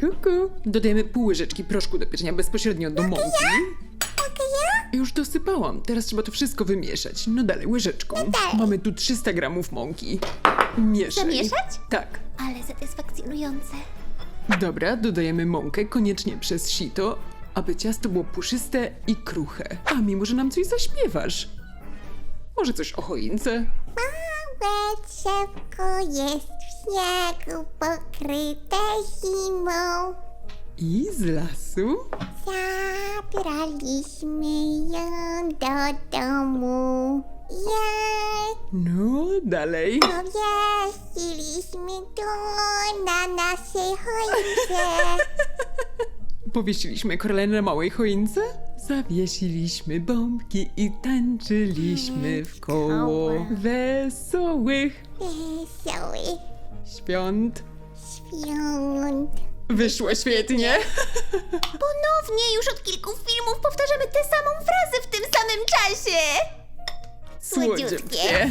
Kuku. Dodajemy pół łyżeczki proszku do pieczenia bezpośrednio do mąki. Już dosypałam, teraz trzeba to wszystko wymieszać. No dalej, łyżeczką. dalej. Mamy tu 300 gramów mąki. Mieszaj. Zamieszać? Tak. Ale satysfakcjonujące. Dobra, dodajemy mąkę koniecznie przez sito, aby ciasto było puszyste i kruche. A mimo, że nam coś zaśpiewasz. Może coś o choince? Małe drzewko jest śniegu pokryte zimą. I z lasu? Zabraliśmy ją do domu. Jak No, dalej. powiesiliśmy tu na naszej choince. Powiesiliśmy korale na małej choince? Zawiesiliśmy bombki i tańczyliśmy w koło koło. wesołych Wesoły świąt. świąt. Wyszło świetnie. Ponownie już od kilku filmów powtarzamy tę samą frazę w tym samym czasie. Słodziutkie.